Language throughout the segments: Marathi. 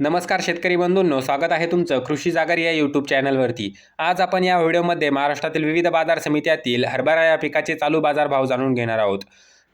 नमस्कार शेतकरी बंधूंनो स्वागत आहे तुमचं कृषी जागर या यूट्यूब चॅनलवरती. आज आपण या व्हिडिओमध्ये महाराष्ट्रातील विविध बाजार समित्यातील हरभरा या पिकाचे चालू बाजार भाव जाणून घेणार आहोत.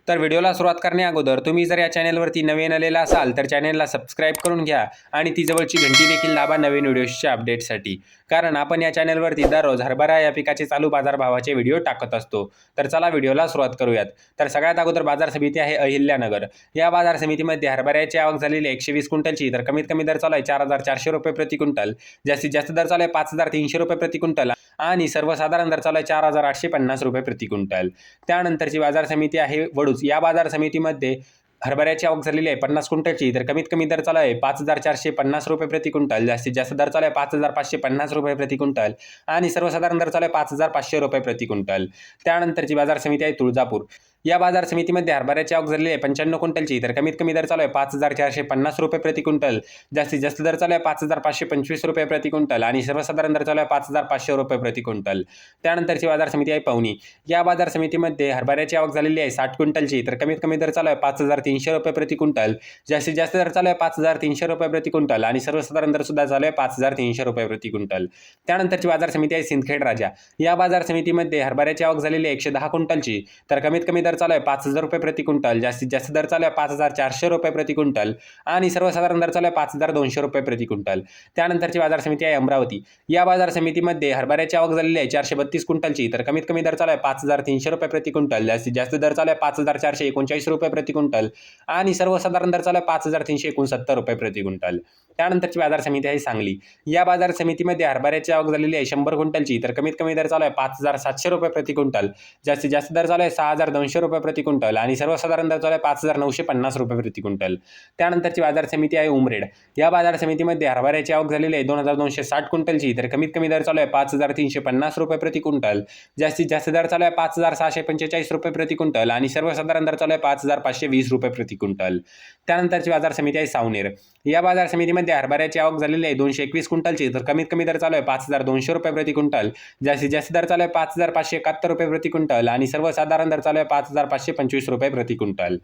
तर व्हिडिओला सुरुवात करण्या अगोदर तुम्ही जर या चॅनलवरती नवीन आलेला असाल तर चॅनलला सबस्क्राईब करून घ्या आणि ती जवळची घंटी देखील दाबा नवीन व्हिडिओच्या अपडेटसाठी. कारण आपण या चॅनलवरती दररोज हरभरा या पिकाचे चालू बाजारभावाचे व्हिडिओ टाकत असतो. तर चला व्हिडिओला सुरुवात करूयात. तर सगळ्यात अगोदर बाजार समिती आहे अहिल्यानगर. या बाजार समितीमध्ये हरभऱ्याची आवक झालेली एकशे वीस क्विंटलची. तर कमीत कमी दर चालू आहे चार हजार चारशे रुपये प्रति क्विंटल. जास्तीत जास्त दर चालू आहे पाच हजार तीनशे रुपये प्रति क्विंटल. आणि सर्वसाधारण दर चालू आहे चार हजार आठशे पन्नास रुपये प्रति क्विंटल. त्यानंतरची बाजार समिती आहे वडूज या बाजार समितीमध्ये हरभऱ्याची आवक झालेली आहे पन्नास क्विंटलची. तर कमीत कमी दर चालू आहे पाच हजार चारशे पन्नास रुपये प्रति क्विंटल. जास्तीत जास्त दर चालू आहे पाच हजार पाचशे पन्नास रुपये प्रति क्विंटल. आणि सर्वसाधारण दर चालू आहे पाच हजार पाचशे रुपये प्रति क्विंटल. त्यानंतरची बाजार समिती आहे तुळजापूर. या बाजार समितीमध्ये हरभऱ्याची आवक झालेली आहे पंच्याण्णव क्विंटलची. तर कमीत कमी दर चालू आहे पाच हजार चारशे पन्नास रुपये प्रति क्विंटल. जास्तीत जास्त दर चालू आहे पाच हजार पाचशे पंचवीस रुपये प्रति क्विंटल आणि सर्वसाधारण दर चालू आहे पाच हजार पाचशे रुपये प्रति क्विंटल. त्यानंतरची बाजार समिती आहे पवनी या बाजार समितीमध्ये हरभऱ्याची आवक झालेली आहे साठ क्विंटलची. तर कमीत कमी दर चालू आहे पाच हजार तीनशे रुपये प्रति क्विंटल. जास्तीत जास्त दर चालू आहे पाच हजार तीनशे रुपये प्रति क्विंटल आणि सर्वसाधारण दर सुद्धा चालू आहे पाच हजार तीनशे रुपये प्रति क्विंटल. त्यानंतरची बाजार समिती आहे सिंदखेड राजा. या बाजार समितीमध्ये हरभऱ्याची आवक झालेली आहे एकशे दहा क्विंटलची. तर कमीत कमी दर चालू आहे पाच हजार रुपये प्रति क्विंटल जास्तीत जास्त दर चालू आहे पाच हजार चारशे रुपये प्रति क्विंटल आणि सर्वसाधारण दर चालू आहे पाच हजार दोनशे रुपये प्रति क्विंटल. त्यानंतरची बाजार समिती आहे अमरावती. या बाजार समितीमध्ये हरभऱ्याची आवक झालेली आहे चारशे बत्तीस क्विंटलची तर कमीत कमी दर चालू आहे पाच हजार तीनशे रुपये प्रति क्विंटल जास्तीत जास्त दर चालू आहे पाच हजार चारशे एकोणचाळीस रुपये प्रति क्विंटल आणि सर्वसाधारण दर चालू आहे पाच हजार तीनशे एकोणसत्तर रुपये प्रति क्विंटल. त्यानंतरची बाजार समिती आहे सांगली. या बाजार समितीमध्ये हरभऱ्याची आवक झालेली आहे शंभर क्विंटलची तर कमीत कमी दर चालू आहे पाच हजार सातशे रुपये प्रति क्विंटल जास्तीत जास्त दर चालू आहे सहा हजार दोनशे रुपये प्रति क्विंटल आणि सर्वसाधारण दर चालू आहे पाच हजार नऊशे पन्नास रुपये प्रति क्विंटल. त्यानंतरची बाजार समिती आहे उमरेड. या बाजार समितीमध्ये हरभऱ्याची आवक झालेली आहे दोन हजार दोनशे साठ क्विंटलची. तर कमीत कमी दर चालू आहे पाच हजार तीनशे पन्नास रुपये प्रति क्विंटल. जास्तीत जास्त दर चालू आहे पाच हजार सहाशे पंचेचाळीस रुपये प्रति क्विंटल आणि सर्वसाधारण दर चालू आहे पाच हजार पाचशे वीस रुपये प्रति क्विंटल. त्यानंतरची बाजार समिती आहे सावनेर. या बाजार समितीमध्ये हरभऱ्याची आवक झालेली आहे दोनशे एकवीस क्विंटलची. तर कमीत कमी दर चालू आहे पाच हजार दोनशे रुपये प्रति क्विंटल. जास्तीत जास्त दर चालू आहे पाच हजार पाचशे एकाहत्तर रुपये प्रति क्विंटल आणि सर्वसाधारण दर चालू आहे पाच हजार पाचशे पंचवीस रुपये प्रति क्विंटल.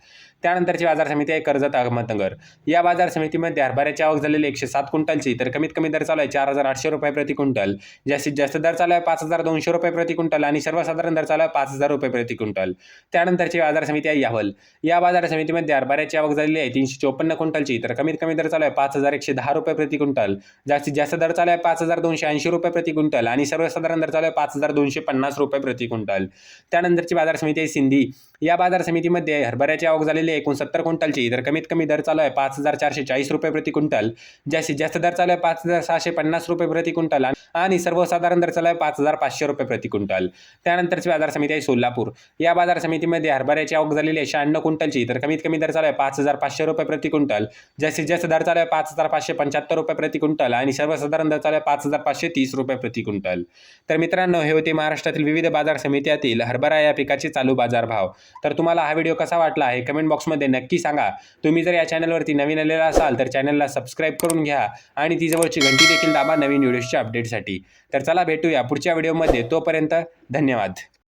त्यानंतरची बाजार समिती आहे कर्जत अहमदनगर या बाजार समितीमध्ये हरभऱ्याची आवक झालेली एकशे सात क्विंटलची तर कमीत कमी दर चालू आहे चार हजार आठशे रुपये प्रति क्विंटल. जास्तीत जास्त दर चालू आहे पाच हजार दोनशे रुपये प्रति क्विंटल आणि सर्वसाधारण दर चालू आहे पाच हजार रुपये प्रति क्विंटल. त्यानंतरची बाजार समिती आहे यावल या बाजार समितीमध्ये हरभऱ्याची आवक झालेली आहे तीनशे चोपन्न क्विंटलची तर कमीत कमी दर चालू आहे पाच हजार एकशे दहा रुपये प्रति क्विंटल. जास्तीत जास्त दर चालू आहे पाच हजार दोनशे ऐंशी रुपये प्रति क्विंटल आणि सर्वसाधारण दर चालू आहे पाच हजार दोनशे पन्नास रुपये प्रति क्विंटल. त्यानंतरची बाजार समिती आहे सिंधी. या बाजार समितीमध्ये हरभऱ्याची आवक झालेली आहे एकोणसत्तर क्विंटलची. तर कमीत कमी दर चालू आहे पाच हजार चारशे चाळीस रुपये प्रति क्विंटल. जास्तीत जास्त दर चालू आहे पाच हजार सहाशे पन्नास रुपये प्रति क्विंटल आणि सर्वसाधारण दर चालू आहे पाच हजार पाचशे रुपये प्रति क्विंटल. त्यानंतरची बाजार समिती आहे सोलापूर. या बाजार समितीमध्ये हरभऱ्याची आवक झालेली आहे शहाण्णव क्विंटलची. तर कमीत कमी दर चालू आहे पाच हजार पाचशे रुपये प्रति क्विंटल. जास्तीत जास्त दर चालू आहे पाच हजार पाचशे पंच्याहत्तर रुपये प्रति क्विंटल आणि सर्वसाधारण दर चालू आहे पाच हजार पाचशे तीस रुपये प्रति क्विंटल. तर मित्रांनो हे होते महाराष्ट्रातील विविध बाजार समित्यातील हरभरा या पिकाचे चालू बाजारभाव. तर तुम्हाला हा व्हिडिओ कसा वाटला आहे कमेंट बॉक्समध्ये नक्की सांगा. तुम्ही जर या चॅनलवरती नवीन आलेला असाल तर चॅनलला सबस्क्राईब करून घ्या आणि ती जवळची घंटी देखील दाबा नवीन व्हिडिओच्या अपडेटसाठी तर चला भेटूया पुढच्या व्हिडिओमध्ये तोपर्यंत धन्यवाद.